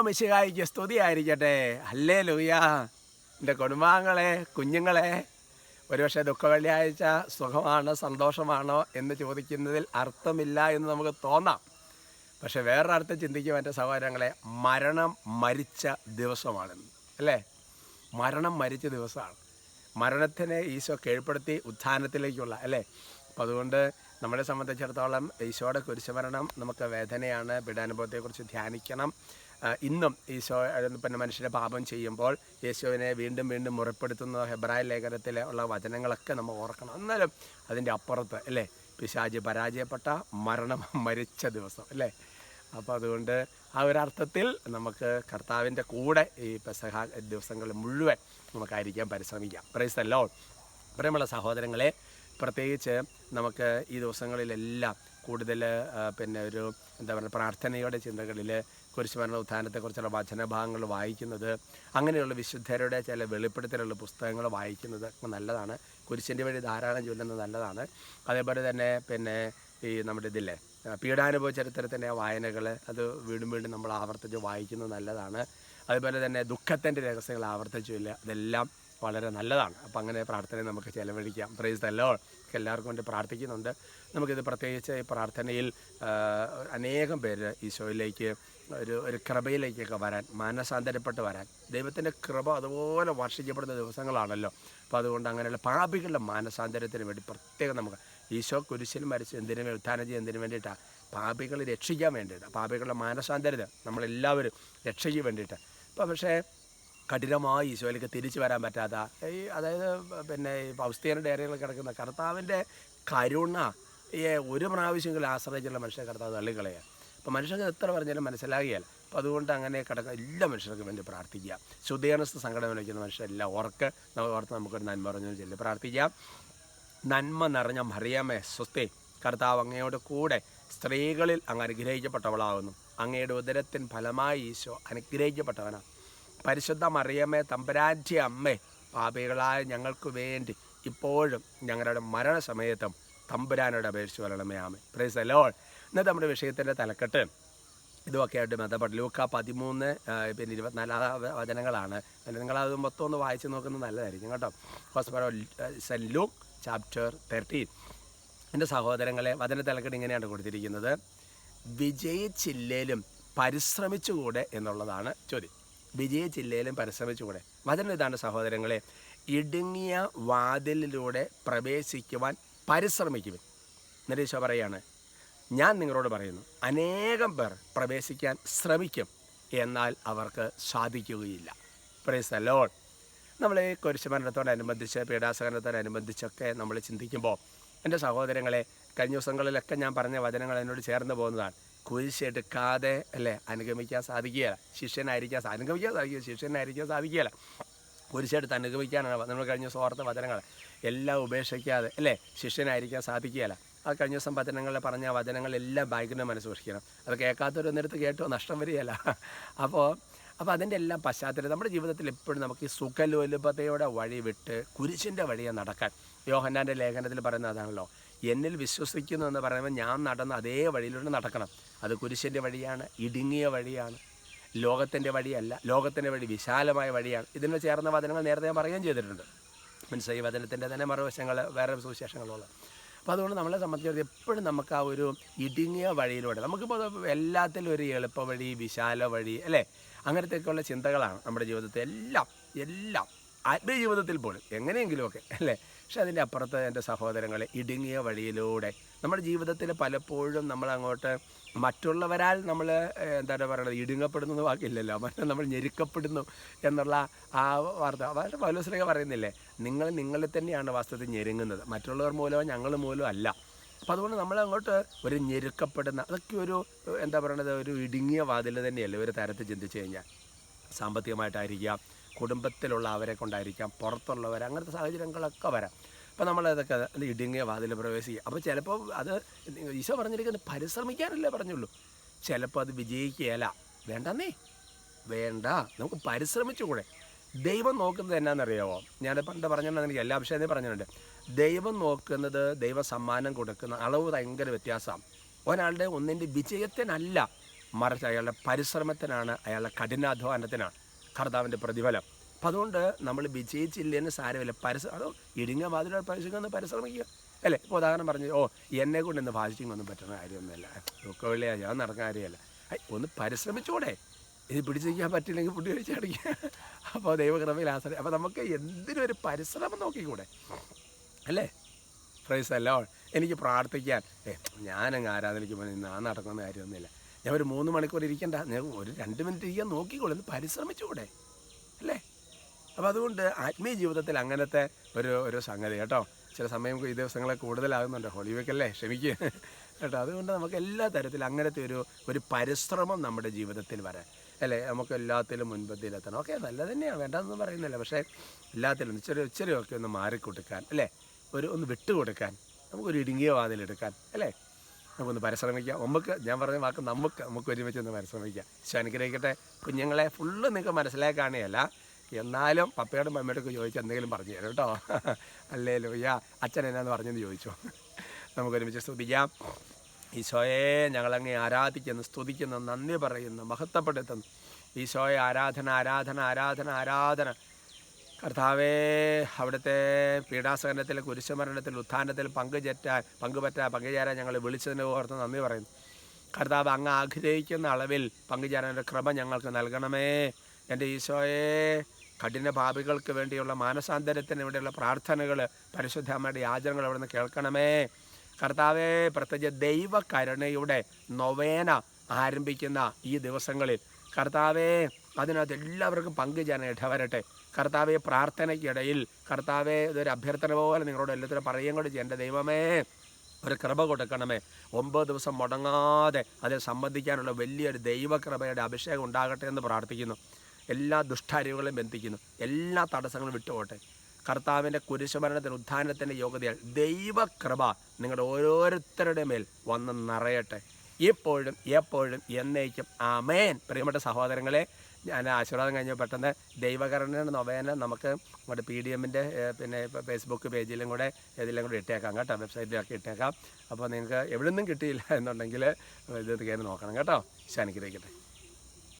മിശിഹായിക്ക് സ്തുതിയായിരിക്കട്ടെ അല്ലേ ലൂയ എന്റെ കുടുംബാംഗങ്ങളെ കുഞ്ഞുങ്ങളെ ഒരുപക്ഷെ ദുഃഖ വെള്ളിയാഴ്ച സുഖമാണോ സന്തോഷമാണോ എന്ന് ചോദിക്കുന്നതിൽ അർത്ഥമില്ല എന്ന് നമുക്ക് തോന്നാം. പക്ഷെ വേറൊരർത്ഥം ചിന്തിക്കും എന്റെ സഹോദരങ്ങളെ മരണം മരിച്ച ദിവസമാണെന്ന്. അല്ലേ? മരണം മരിച്ച ദിവസമാണ്. മരണത്തിനെ ഈശോ കീഴ്പ്പെടുത്തി ഉത്ഥാനത്തിലേക്കുള്ള അല്ലേ? അപ്പോൾ അതുകൊണ്ട് നമ്മളെ സംബന്ധിച്ചിടത്തോളം ഈശോയുടെ കുരിശുമരണം നമുക്ക് വേദനയാണ്. പീഡാനുഭവത്തെക്കുറിച്ച് ധ്യാനിക്കണം. ഇന്നും ഈശോ പിന്നെ മനുഷ്യരെ പാപം ചെയ്യുമ്പോൾ യേശുവിനെ വീണ്ടും വീണ്ടും മുറപ്പെടുത്തുന്ന ഹെബ്രായ ലേഖനത്തിലെ ഉള്ള വചനങ്ങളൊക്കെ നമ്മൾ ഓർക്കണം. എന്നാലും അതിന്റെ അപ്പുറത്ത് അല്ലേ? പിശാജ് പരാജയപ്പെട്ട മരണം മരിച്ച ദിവസം അല്ലേ? അപ്പോൾ അതുകൊണ്ട് ആ ഒരു അർത്ഥത്തിൽ നമുക്ക് കർത്താവിന്റെ കൂടെ ഈ പെസഹ ദിവസങ്ങൾ മുഴുവൻ നമുക്കായിരിക്കാൻ പരിശ്രമിക്കാം. പ്രൈസല്ലോ പ്രിയമുള്ള സഹോദരങ്ങളെ പ്രത്യേകിച്ച് നമുക്ക് ഈ ദിവസങ്ങളിലെല്ലാം കൂടുതൽ പിന്നെ ഒരു എന്താ പറയുക പ്രാർത്ഥനയുടെ ചിന്തകളിൽ കുരിശുമരണ ഉത്ഥാനത്തെക്കുറിച്ചുള്ള വചനഭാഗങ്ങൾ വായിക്കുന്നത് അങ്ങനെയുള്ള വിശുദ്ധരുടെ ചില വെളിപ്പെടുത്തലുള്ള പുസ്തകങ്ങൾ വായിക്കുന്നത് നല്ലതാണ്. കുരിശിന്റെ വഴി ധാരാളം ചൊല്ലുന്നത് നല്ലതാണ്. അതേപോലെ തന്നെ പിന്നെ ഈ നമ്മുടെ ഇതില്ലേ പീഡാനുഭവ ചരിത്രത്തിന്റെ വായനകൾ അത് വീണ്ടും വീണ്ടും നമ്മൾ ആവർത്തിച്ച് വായിക്കുന്നത് നല്ലതാണ്. അതുപോലെ തന്നെ ദുഃഖത്തിന്റെ രഹസ്യങ്ങൾ ആവർത്തിച്ചു ഇല്ല അതെല്ലാം വളരെ നല്ലതാണ്. അപ്പം അങ്ങനെ പ്രാർത്ഥന നമുക്ക് ചിലവഴിക്കാം. പ്രൈസ് തല്ലോ എല്ലാവർക്കും വേണ്ടി പ്രാർത്ഥിക്കുന്നുണ്ട്. നമുക്കിത് പ്രത്യേകിച്ച് ഈ പ്രാർത്ഥനയിൽ അനേകം പേര് ഈശോയിലേക്ക് ഒരു ഒരു കൃപയിലേക്കൊക്കെ വരാൻ മാനസാന്തരപ്പെട്ട് വരാൻ. ദൈവത്തിന്റെ കൃപ അതുപോലെ വർഷിക്കപ്പെടുന്ന ദിവസങ്ങളാണല്ലോ. അപ്പോൾ അതുകൊണ്ട് അങ്ങനെയുള്ള പാപികളുടെ മാനസാന്തരത്തിന് വേണ്ടി പ്രത്യേകം നമുക്ക് ഈശോ കുരിശിൽ മരിച്ച് എന്തിനു ഉത്ഥാനം ചെയ്യുക എന്തിനു വേണ്ടിയിട്ടാണ് പാപികളെ രക്ഷിക്കാൻ വേണ്ടിയിട്ട് പാപികളുടെ മാനസാന്തരത നമ്മളെല്ലാവരും രക്ഷയ്ക്ക് വേണ്ടിയിട്ട്. അപ്പോൾ പക്ഷേ കഠിനമായി ഈശോയിലേക്ക് തിരിച്ചു വരാൻ പറ്റാത്ത ഈ അതായത് പിന്നെ ഈ പൗസ്തീനയുടെ ഏരിയകളിൽ കിടക്കുന്ന കർത്താവിന്റെ കരുണ ഈ ഒരു പ്രാവശ്യമെങ്കിലും ആശ്രയിച്ചുള്ള മനുഷ്യ കർത്താവ് തള്ളിക്കളയുക അപ്പോൾ മനുഷ്യർക്ക് എത്ര പറഞ്ഞാലും മനസ്സിലാകിയാൽ അപ്പോൾ അതുകൊണ്ട് അങ്ങനെ കിടക്കുന്ന എല്ലാ മനുഷ്യർക്കും വേണ്ടി പ്രാർത്ഥിക്കുക ശുദ്ധീകരണസ്ഥ സംഘടന വിളിക്കുന്ന മനുഷ്യരെല്ലാം ഓർക്ക് ഓർത്ത് നമുക്കൊരു നന്മ പറഞ്ഞു ചൊല്ലി പ്രാർത്ഥിക്കാം. നന്മ നിറഞ്ഞ മറിയാമേ സ്വസ്തി കർത്താവ് അങ്ങയോട് കൂടെ സ്ത്രീകളിൽ അങ്ങ് അനുഗ്രഹിക്കപ്പെട്ടവളാകുന്നു. അങ്ങയുടെ ഉദരത്തിൻ ഫലമായി ഈശോ അനുഗ്രഹിക്കപ്പെട്ടവനാണ് പരിശുദ്ധ മറിയമ്മേ തമ്പരാറ്റി അമ്മേ പാപികളായ ഞങ്ങൾക്ക് വേണ്ടി ഇപ്പോഴും ഞങ്ങളുടെ മരണസമയത്തും തമ്പുരാനോട് അപേക്ഷിച്ച് വരണമേ ആമേ പ്രൈസ് അലോൾ ഇന്നത്തെ നമ്മുടെ വിഷയത്തിന്റെ തലക്കെട്ട് ഇതുമൊക്കെ ആയിട്ട് ബന്ധപ്പെട്ട് ലൂക്ക പതിമൂന്ന് പിന്നെ ഇരുപത്തിനാല് വചനങ്ങളാണ്. നിങ്ങളത് മൊത്തം ഒന്ന് വായിച്ച് നോക്കുന്നത് നല്ലതായിരിക്കും കേട്ടോ. First Saint Luke chapter thirteen എന്റെ സഹോദരങ്ങളെ വചന തലക്കെട്ട് ഇങ്ങനെയാണ് കൊടുത്തിരിക്കുന്നത്. വിജയിച്ചില്ലേലും പരിശ്രമിച്ചുകൂടെ എന്നുള്ളതാണ് ചോദ്യം. വിജയിച്ചില്ലേലും പരിശ്രമിച്ചുകൂടെ? വചനം ഇതാണ് സഹോദരങ്ങളെ ഇടുങ്ങിയ വാതിലിലൂടെ പ്രവേശിക്കുവാൻ പരിശ്രമിക്കുവിൻ. നിരീശ പറയാണ് ഞാൻ നിങ്ങളോട് പറയുന്നു അനേകം പേർ പ്രവേശിക്കാൻ ശ്രമിക്കും. എന്നാൽ അവർക്ക് സാധിക്കുകയില്ല. പ്രൈസ് ലോൺ നമ്മൾ ഈ കുരിശുമരണത്തോടനുബന്ധിച്ച് പീഡാസകരണത്തോടനുബന്ധിച്ചൊക്കെ നമ്മൾ ചിന്തിക്കുമ്പോൾ എന്റെ സഹോദരങ്ങളെ കഴിഞ്ഞ ദിവസങ്ങളിലൊക്കെ ഞാൻ പറഞ്ഞ വചനങ്ങൾ എന്നോട് ചേർന്ന് പോകുന്നതാണ്. കുരിശെടുക്കാതെ അല്ലേ? അനുഗമിക്കാൻ സാധിക്കുകയില്ല. ശിഷ്യനായിരിക്കാൻ അനുഗമിക്കാൻ സാധിക്കുക ശിഷ്യനായിരിക്കാൻ സാധിക്കുകയില്ല. കുരിശെടുത്ത് അനുഗമിക്കാനാണ് നമ്മൾ കഴിഞ്ഞ സ്വാർത്ഥ വചനങ്ങൾ. എല്ലാം ഉപേക്ഷിക്കാതെ അല്ലേ? ശിഷ്യനായിരിക്കാൻ സാധിക്കുകയില്ല. ആ കഴിഞ്ഞ ദിവസം വചനങ്ങളിൽ പറഞ്ഞ വചനങ്ങളെല്ലാം ബാങ്കിന്റെ മനസ്സ് സൂക്ഷിക്കണം. അത് കേൾക്കാത്തൊരൊന്നിടത്ത് കേട്ടോ നഷ്ടം വരികയല്ല. അപ്പോൾ അപ്പോൾ അതിന്റെ എല്ലാം പശ്ചാത്തലം നമ്മുടെ ജീവിതത്തിൽ എപ്പോഴും നമുക്ക് ഈ സുഖലോലുപതയുടെ വഴി വിട്ട് കുരിശിന്റെ വഴിയെ നടക്കാൻ. യോഹന്നാന്റെ ലേഖനത്തിൽ പറയുന്നത് അതാണല്ലോ എന്നിൽ വിശ്വസിക്കുന്നു എന്ന് പറയുമ്പോൾ ഞാൻ നടന്ന അതേ വഴിയിലൂടെ നടക്കണം. അത് കുരിശിന്റെ വഴിയാണ് ഇടുങ്ങിയ വഴിയാണ് ലോകത്തിന്റെ വഴിയല്ല ലോകത്തിന്റെ വഴി വിശാലമായ വഴിയാണ്. ഇതിന് ചേർന്ന വചനങ്ങൾ നേരത്തെ ഞാൻ പറയുകയും ചെയ്തിട്ടുണ്ട്. മനസ്സിലായി? വചനത്തിന്റെ തന്നെ മറുവശങ്ങൾ വേറെ സുവിശേഷങ്ങളുള്ളത്. അപ്പോൾ അതുകൊണ്ട് നമ്മളെ സംബന്ധിച്ചിടത്തോളം എപ്പോഴും നമുക്ക് ആ ഒരു ഇടുങ്ങിയ വഴിയിലൂടെ നമുക്കിപ്പോൾ എല്ലാത്തിലും ഒരു എളുപ്പ വഴി വിശാല വഴി അല്ലേ? അങ്ങനത്തെയൊക്കെയുള്ള ചിന്തകളാണ് നമ്മുടെ ജീവിതത്തിൽ എല്ലാം എല്ലാം. ആത്മീയ ജീവിതത്തിൽ പോലും എങ്ങനെയെങ്കിലുമൊക്കെ അല്ലേ? പക്ഷെ അതിന്റെ അപ്പുറത്ത് എന്റെ സഹോദരങ്ങളെ ഇടുങ്ങിയ വഴിയിലൂടെ നമ്മുടെ ജീവിതത്തിൽ പലപ്പോഴും നമ്മൾ അങ്ങോട്ട് മറ്റുള്ളവരാൽ നമ്മൾ എന്താണ് പറയുന്നത് ഇടുങ്ങപ്പെടുന്നത് വാക്കില്ലല്ലോ. മറ്റേ നമ്മൾ ഞെരുക്കപ്പെടുന്നു എന്നുള്ള ആ വാർത്ത. വളരെ പൗലോസ്ലിക പറയുന്നില്ലേ നിങ്ങൾ നിങ്ങളെ തന്നെയാണ് വാസ്തവത്തിൽ ഞെരുങ്ങുന്നത്. മറ്റുള്ളവർ മൂലമോ ഞങ്ങൾ മൂലമോ അല്ല. അപ്പോൾ അതുകൊണ്ട് നമ്മൾ അങ്ങോട്ട് ഒരു ഞെരുക്കപ്പെടുന്ന അതൊക്കെ ഒരു എന്താ പറയണത് ഒരു ഇടുങ്ങിയ വാതിൽ തന്നെയല്ലേ ഒരു തരത്തിൽ ചിന്തിച്ചു കഴിഞ്ഞാൽ. സാമ്പത്തികമായിട്ടായിരിക്കാം കുടുംബത്തിലുള്ള അവരെ കൊണ്ടായിരിക്കാം പുറത്തുള്ളവർ അങ്ങനത്തെ സാഹചര്യങ്ങളൊക്കെ വരാം. അപ്പോൾ നമ്മളതൊക്കെ അത് ഇടുങ്ങിയ വാതിൽ പ്രവേശിക്കുക. അപ്പോൾ ചിലപ്പോൾ അത് ഈശോ പറഞ്ഞിരിക്കുന്നത് പരിശ്രമിക്കാനല്ലേ പറഞ്ഞുള്ളൂ. ചിലപ്പോൾ അത് വിജയിക്കുകയല്ല. വേണ്ടെന്നേ. വേണ്ട. നമുക്ക് പരിശ്രമിച്ചുകൂടെ. ദൈവം നോക്കുന്നത് എന്നാണെന്നറിയാമോ ഞാൻ പണ്ട് പറഞ്ഞിട്ടുണ്ടെങ്കിൽ എനിക്ക് എല്ലാ വിഷയத்தைയും പറഞ്ഞിട്ടുണ്ട്. ദൈവം നോക്കുന്നത് ദൈവ സമ്മാനം കൊടുക്കുന്ന അളവ് ഭയങ്കര വ്യത്യാസമാണ്. ഒരാളുടെ ഒന്നിന്റെ വിജയത്തിനല്ല മറിച്ച് അയാളുടെ പരിശ്രമത്തിനാണ് അയാളുടെ കഠിനാധ്വാനത്തിനാണ് കർത്താവിന്റെ പ്രതിഫലം. അപ്പം അതുകൊണ്ട് നമ്മൾ വിജയിച്ചില്ലെന്ന് സാരമില്ല. പരസ്യം അതോ ഇടുങ്ങിയ മാതിരി പരിശ്രമിക്കുന്ന പരിശ്രമിക്കുക. അല്ലേ? ഇപ്പോൾ ഉദാഹരണം പറഞ്ഞു ഓ എന്നെ കൊണ്ട് ഇന്ന് ഫാസ്റ്റിംഗ് ഒന്നും പറ്റുന്ന കാര്യമൊന്നുമല്ല. വെള്ളിയാ ഞാൻ നടക്കുന്ന കാര്യമല്ല. ഒന്ന് പരിശ്രമിച്ചൂടെ. ഇത് പിടിച്ചിരിക്കാൻ പറ്റില്ലെങ്കിൽ ഫുഡ് കഴിച്ചടിക്കുക അപ്പോൾ ദൈവകൃപയിൽ ആശ്രയം അപ്പോൾ നമുക്ക് എന്തിനും ഒരു പരിശ്രമം നോക്കിക്കൂടെ? അല്ലേ? പ്രൈസ് അല്ലോ എനിക്ക് പ്രാർത്ഥിക്കാൻ. ഏ ഞാനങ്ങ് ആരാധനയ്ക്ക് പോയി നിന്ന് ആ നടക്കുന്ന കാര്യമൊന്നുമില്ല. ഞാൻ ഒരു മൂന്ന് മണിക്കൂർ ഇരിക്കണ്ട. ഞാൻ ഒരു രണ്ട് മിനിറ്റ് ഇരിക്കാൻ നോക്കിക്കോളൂ. ഒന്ന് പരിശ്രമിച്ചുകൂടെ അപ്പോൾ അതുകൊണ്ട് ആത്മീയ ജീവിതത്തിൽ അങ്ങനത്തെ ഒരു ഒരു സംഗതി കേട്ടോ. ചില സമയം ഈ ദിവസങ്ങളെ കൂടുതലാകുന്നുണ്ട്. ഹോളിവേക്കല്ലേ ക്ഷമിക്കുക കേട്ടോ അതുകൊണ്ട് നമുക്ക് എല്ലാ തരത്തിലും അങ്ങനത്തെ ഒരു ഒരു പരിശ്രമം നമ്മുടെ ജീവിതത്തിൽ വരാൻ. അല്ലേ? നമുക്ക് എല്ലാത്തിലും മുൻപന്തിയിലെത്തണം ഓക്കെ നല്ല തന്നെയാണ് വേണ്ടെന്നൊന്നും പറയുന്നില്ല. പക്ഷേ എല്ലാത്തിലും ഇച്ചിരി ഒക്കെ ഒന്ന് മാറിക്കൊടുക്കാൻ അല്ലേ? ഒരു ഒന്ന് വിട്ടുകൊടുക്കാൻ നമുക്കൊരു ഇടുങ്ങിയ വാതിലെടുക്കാൻ അല്ലേ? നമുക്കൊന്ന് പരിശ്രമിക്കാം. നമുക്ക് ഞാൻ പറഞ്ഞ വാക്ക് നമുക്ക് നമുക്ക് ഒരുമിച്ച് ഒന്ന് പരിശ്രമിക്കാം അനുഗ്രഹിക്കട്ടെ. കുഞ്ഞുങ്ങളെ ഫുള്ള് നിങ്ങൾക്ക് മനസ്സിലാക്കാണേയല്ല എന്നാലും പപ്പയോടും മമ്മയോടൊക്കെ ചോദിച്ചു എന്തെങ്കിലും പറഞ്ഞു തരും കേട്ടോ. അല്ലേ ലോയ്യ അച്ഛൻ എന്നാന്ന് പറഞ്ഞെന്ന് ചോദിച്ചു. നമുക്ക് ഒരുമിച്ച് സ്തുതിക്കാം. ഈശോയെ ഞങ്ങളങ്ങേ ആരാധിക്കുന്നു സ്തുതിക്കുന്നു നന്ദി പറയുന്നു മഹത്വപ്പെടുത്തുന്നു. ഈശോയെ ആരാധന ആരാധന ആരാധന ആരാധന. കർത്താവേ അവിടുത്തെ പീഡാസഹനത്തിൽ കുരിശുമരണത്തിൽ ഉത്ഥാനത്തിൽ പങ്കുചേറ്റാൻ പങ്കുപറ്റാൻ പങ്കുചേരാൻ ഞങ്ങൾ വിളിച്ചതിന് ഓർത്ത് നന്ദി പറയുന്നു. കർത്താവ് അങ്ങ് ആഗ്രഹിക്കുന്ന അളവിൽ പങ്കുചേരാൻ ഒരു ക്രമം ഞങ്ങൾക്ക് നൽകണമേ. എന്റെ ഈശോയെ കഠിന ഭാവികൾക്ക് വേണ്ടിയുള്ള മാനസാന്തരത്തിന് വേണ്ടിയുള്ള പ്രാർത്ഥനകൾ പരിശുദ്ധ അമ്മയുടെ യാചനകൾ അവിടെ നിന്ന് കേൾക്കണമേ. കർത്താവെ പ്രത്യേകിച്ച് ദൈവകരുണയുടെ നൊവേന ആരംഭിക്കുന്ന ഈ ദിവസങ്ങളിൽ കർത്താവേ അതിനകത്ത് എല്ലാവർക്കും പങ്കുചേരാൻ ഇടവരട്ടെ കർത്താവെ പ്രാർത്ഥനയ്ക്കിടയിൽ കർത്താവെ ഇതൊരു അഭ്യർത്ഥന പോലെ നിങ്ങളോട് എല്ലാത്തിനും പറയുകയും കൂടി എന്റെ ദൈവമേ ഒരു കൃപ കൊടുക്കണമേ. ഒമ്പത് ദിവസം മുടങ്ങാതെ അതിൽ സംബന്ധിക്കാനുള്ള വലിയൊരു ദൈവകൃപയുടെ അഭിഷേകം ഉണ്ടാകട്ടെ എന്ന് പ്രാർത്ഥിക്കുന്നു. എല്ലാ ദുഷ്ടാരികളെയും ബന്ധിക്കുന്നു. എല്ലാ തടസ്സങ്ങളും വിട്ടുപോട്ടെ കർത്താവിന്റെ കുരിശുമരണത്തിന് ഉദ്ധാനത്തിന്റെ യോഗ്യതയാൽ ദൈവകൃപ നിങ്ങളുടെ ഓരോരുത്തരുടെ മേൽ വന്ന് നിറയട്ടെ. ഇപ്പോഴും എപ്പോഴും എന്നേക്കും. അമേൻ പ്രിയപ്പെട്ട സഹോദരങ്ങളെ ഞാൻ ആശീർവാദം കഴിഞ്ഞ പെട്ടെന്ന് ദൈവകരണ നൊവേന നമുക്ക് നമ്മുടെ പി ഡി എമ്മിന്റെ പിന്നെ ഫേസ്ബുക്ക് പേജിലും കൂടെ ഇതിലും കൂടെ ഇട്ടേക്കാം കേട്ടോ. വെബ്സൈറ്റിലൊക്കെ ഇട്ടേക്കാം. അപ്പോൾ നിങ്ങൾക്ക് എവിടെ നിന്നും കിട്ടിയില്ല എന്നുണ്ടെങ്കിൽ ഇത് കയറി നോക്കണം കേട്ടോ. ശാനിക്കിതയ്ക്കട്ടെ